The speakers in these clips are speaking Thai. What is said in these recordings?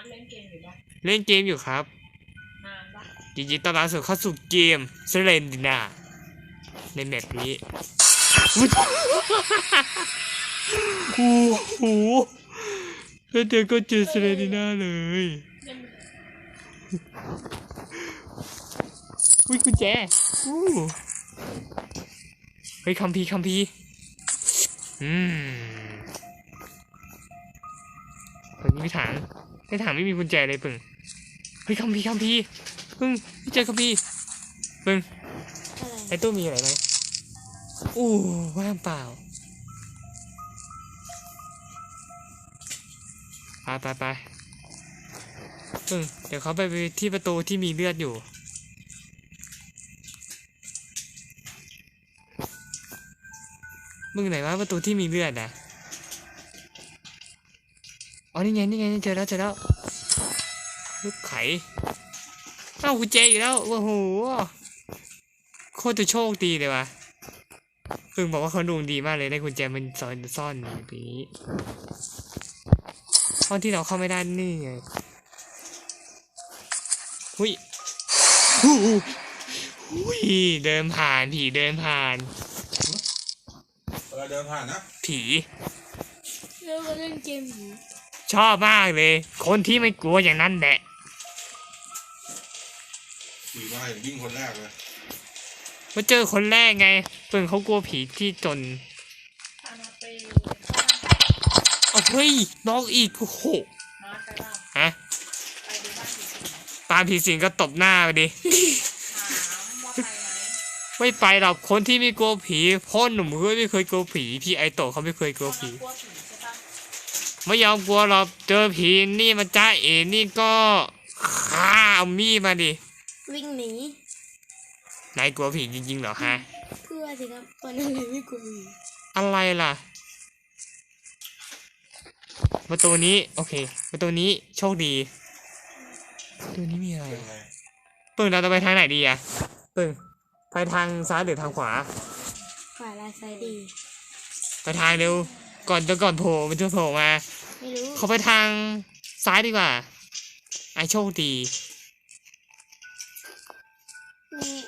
อสเล่นเกมอยู่ปะเล่นเกมอยู่ครับนานปะยินดีต้อนรับสู่เข้าสู่เกมเซเลนดินาในแมปนี้อุ๊ยโอ้โหแล้วเดี๋ยวก็เจอเซเลนดินาเลยเล่นอุ้ยกุญแจอู้เฮ้ยคัมพีร์คัมพีร์อืมเฮ้ยนี่ไม่ถัง ในถังไม่มีกุญแจเลยปึ่งเฮ้ยคัมพีร์คัมพีร์ปึ่งไม่เจอคัมพีร์ปึ่งอะไรไอตู้มีอะไรไหมอู้ว่างเปล่าไปไปไปปึ่งเดี๋ยวเขาไปที่ประตูที่มีเลือดอยู่มึงไหนว่าประตูที่มีเลือดอะอ๋อ นี่ไงนี่ไงเจอแล้วเจอแล้วลูกไขเอ้ากุญแจอีกแล้วโอ้โหโคตรจะโชคดีเลยว่ะเพิ่งบอกว่าเขาดวงดีมากเลยได้กุญแจมันซ่อนซ่อนอยู่ตรงนี้ห้องที่เราเข้าไม่ได้นี่ไงหุยหูหุยเดินผ่านผีเดินผ่านเวลาเดินผ่านนะผีแล้วมาเล่นเกมอยู่ ชอบมากเลย คนที่ไม่กลัวอย่างนั้นแหละขี่มาอย่างวิ่งคนแรกเลยมาเจอคนแรกไงเพิ่งเขากลัวผีที่จนพามาไปเอาเฮ้ยน้องอีกโอ้โหมอสไปบ้างฮะไปดูบ้านผีสิงตามผีสิงก็ตบหน้าไปดิ ถามว่าไปไหมไม่ไปหรอกคนที่ไม่กลัวผีพ่อหนุ่มก็ไม่เคยกลัวผีพี่ไอโตะเขาไม่เคยกลัวเขาผีมากลัวผีใช่ปะ ไม่ยอมกลัวหรอกเจอผีนี่มาจ้าเอนี่ก็ฆ่าเอามีดมาดิวิ่งหนีนายกลัวผีจริงๆเหรอฮะเพื่อสิครับตอนนั้นเลยไม่กลัวผีอะไรล่ะประตูนี้โอเคประตูนี้โชคดีประตูนี้มีอะไรเป็นอะไงปึ้งเราจะไปทางไหนดีอะปึ้งไปทางซ้ายหรือทางขวาฝ่ายลายไซด์ดีไปทางเร็ว ก่อนจะก่อนโผล่มันจะโผล่มาไม่รู้เขาไปทางซ้ายดีกว่าไอโชคดีนี่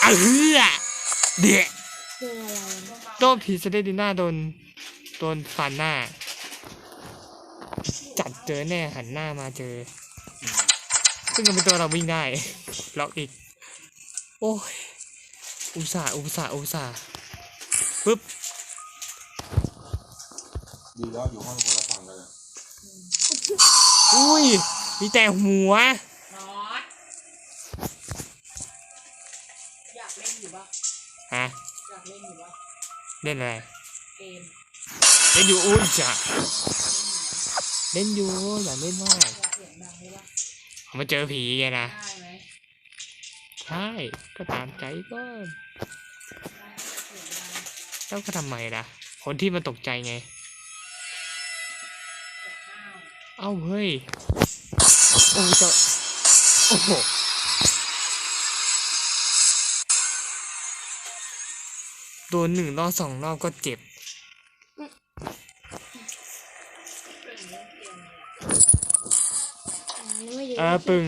เออเดะเดินอะไรนะโดนผีเซเลดิน่าโดนโดนฟันหน้า จัดเจอแน่หันหน้ามาเจอ ซึ่งก็เป็นตัวเราวิ่งได้ ล็อกอีก โอ้ย อุตส่าห์อุตส่าห์อุตส่าห์ปึ๊บดีแล้วอยู่ห้องคนละฝั่งกันเลยอุ้ย มีแต่หัวมอสอยากเล่นอยู่ปะฮะ อยากเล่นอยู่ปะเล่นอะไร เกมเล่นอยู่อุ้ยจ้ะเล่นอยู่อย่าเล่นมากอยากเสียงดังเลยปะมาเจอผีไงนะ ได้ไหม ใช่ ก็ตามใจก็ได้เสียงดังแล้วก็ทำไมล่ะ คนที่มันตกใจไงอยากห้าวเอ้าเฮ้ย โอ้จะโอ้โหโดนหนึ่งรอบสองรอบก็เจ็บเป็นเรื่องเกมเลยอ่าไม่รู้อ่าปึง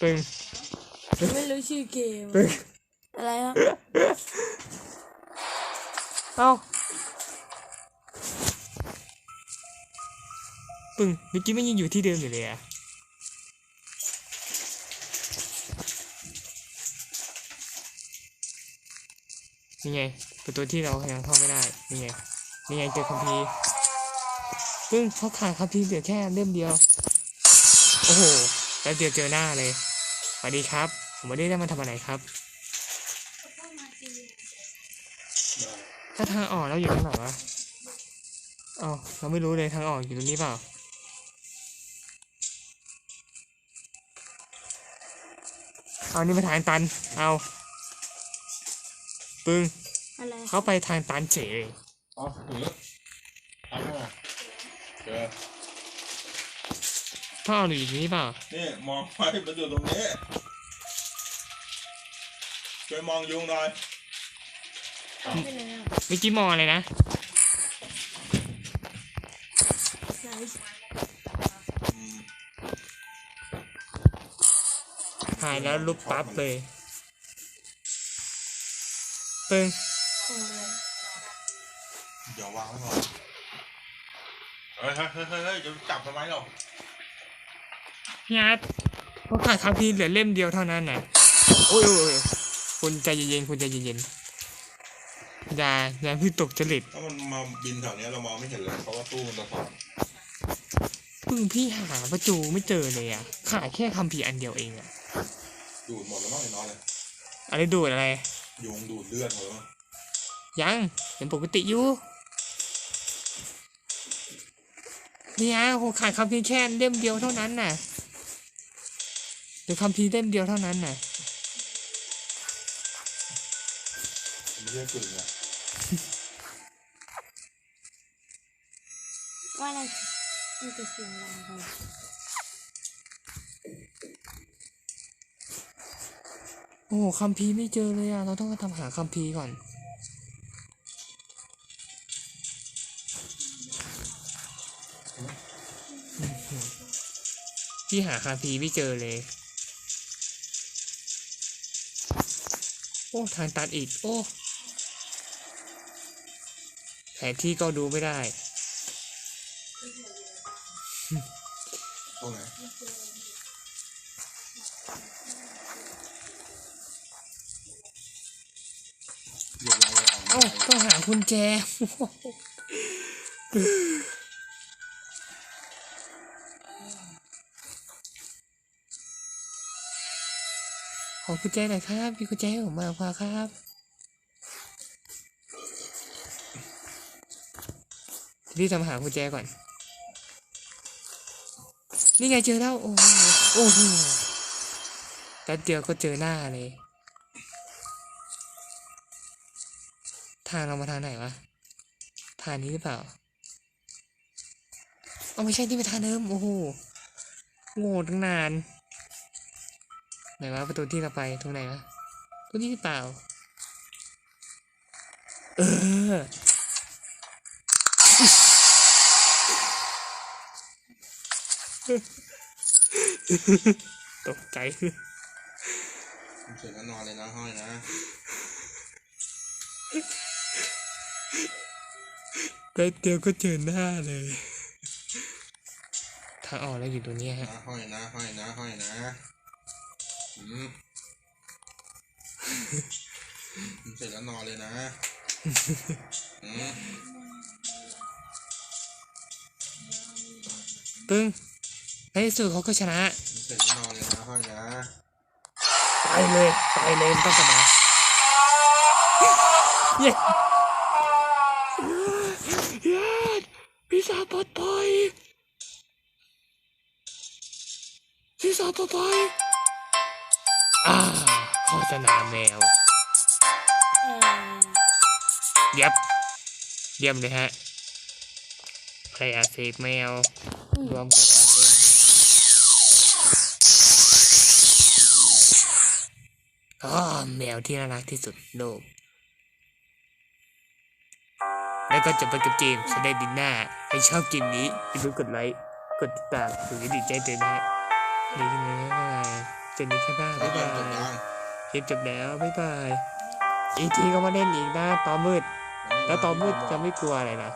ปึง ไม่รู้ชื่อเกม อะไรครับเอาปึ้งเมื่อกี้มันยังอยู่ที่เดิมอยู่เลยอะนี่ไงประตูที่เรายังเข้าไม่ได้ นี่ไง นี่ไงเจอคัมภีร์ปึ้งเขาขาดคัมภีร์เหลือแค่เล่มเดียว โอ้โห แล้วเดี๋ยวเจอหน้าเลยสวัสดีครับ ผมไม่ได้ได้มาทำอะไรครับ ถ้าทางออกเราอยู่ตรงไหนวะอ๋อเราไม่รู้เลยทางออกอยู่ตรงนี้เปล่าเอานี่มาทางตัน เอาปึ้งอะไรเขาไปทางตันเฉยเอ๋อหนีทำไงเจอท่ออยู่ตรงนี้เปล่านี่มองไปมันอยู่ตรงนี้ ช่วยมองยุงหน่อยอ้าวไม่รู้เมื่อกี้มองอะไรนะอืมหายแล้วลุกปั๊บเลยปึ้งเดี๋ยววางไว้ก่อนเฮ้ยเฮ้ยเฮ้ยเฮ้ยเฮ้ยจะจับทำไมหรอพี่อาร์ตเพราะขาดคำพีร์เหลือเล่มเดียวเท่านั้นนะโอ้ยโอ้ยโอ้ย คุณใจเย็นๆคุณใจเย็นๆอย่าอย่าเพิ่งตกจริตถ้ามันมาบินแถวเนี้ยเรามองไม่เห็นเลยเพราะว่าตู้มันสะท้อนเพิ่งพี่หาประจูไม่เจอเลยอะขาดแค่คำพีร์อันเดียวเองอะดูดหมดแล้วมั้งไอ้น้อยเลยอะไรดูดอะไร ยุงดูดเลือดหมดแล้วมั้งยังยังปกติอยู่นี่ฮะโหขาดคำพีร์แค่เล่มเดียวเท่านั้นน่ะหรือคำพีร์เล่มเดียวเท่านั้นน่ะ ไม่ใช่กึ่งอะว่าอะไรมันจะเสียงดังไปโอ้โหคัมภีร์ไม่เจอเลยอะ เราต้องมาทำหาคัมภีร์ก่อน พี่หาคัมภีร์ไม่เจอเลย โอ้ ทางตัดอีก โอ้ แผนที่ก็ดูไม่ได้ตรงไหนเรียบร้อยเลยเอาเอ้าต้องหากุญแจ ขอกุญแจหน่อยครับมีกุญแจให้ผมมาพาครับ รีบทำหากุญแจก่อน นี่ไงเจอแล้ว โอ้โหโอ้โหแป๊บเดียวก็เจอหน้าเลย ทางเรามาทางไหนวะ ทางนี้หรือเปล่าเอาไม่ใช่ที่ไปทางเดิม โอ้โหโง่ตั้งนาน ไหนวะประตูที่เราไปตรงไหนวะตรงนี้หรือเปล่า เออ ตกใจเสร็จแล้วนอนเลยนะห้อยนะแป๊บเดียวก็เจอหน้าเลยทางออกแล้วอยู่ตรงเนี้ยฮะ นะห้อยนะห้อยนะห้อยนะอืมเสร็จแล้วนอนเลยนะอืมปึ้ง ในที่สุดเขาก็ชนะเสร็จแล้วนอนเลยนะห้อยนะไปเลยไปเลยไม่ต้องกลับมาเย้เย้พี่สาวปลอดภัยพี่สาวปลอดภัยอ่าโฆษณาแมวเออยับเยี่ยมเลยฮะใครอาเสกแมวรวมกับ กอ๋อแมวที่น่ารักที่สุดโลก แล้วก็จบไปกับเกมสเดดินหน้าใครชอบเกมนี้อย่าลืมกดไลค์ กดติดตามถึงจะดีใจเตือนนะฮะนี่คือนะบายจนนี่แค่บ้าแล้บ๊ายบามจบยยังเกมจบแล้วบ๊ายบายอีกทีก็มาเล่นอีกนะตอนมืด แล้วตอนมืดจะไม่กลัวอะไรนะ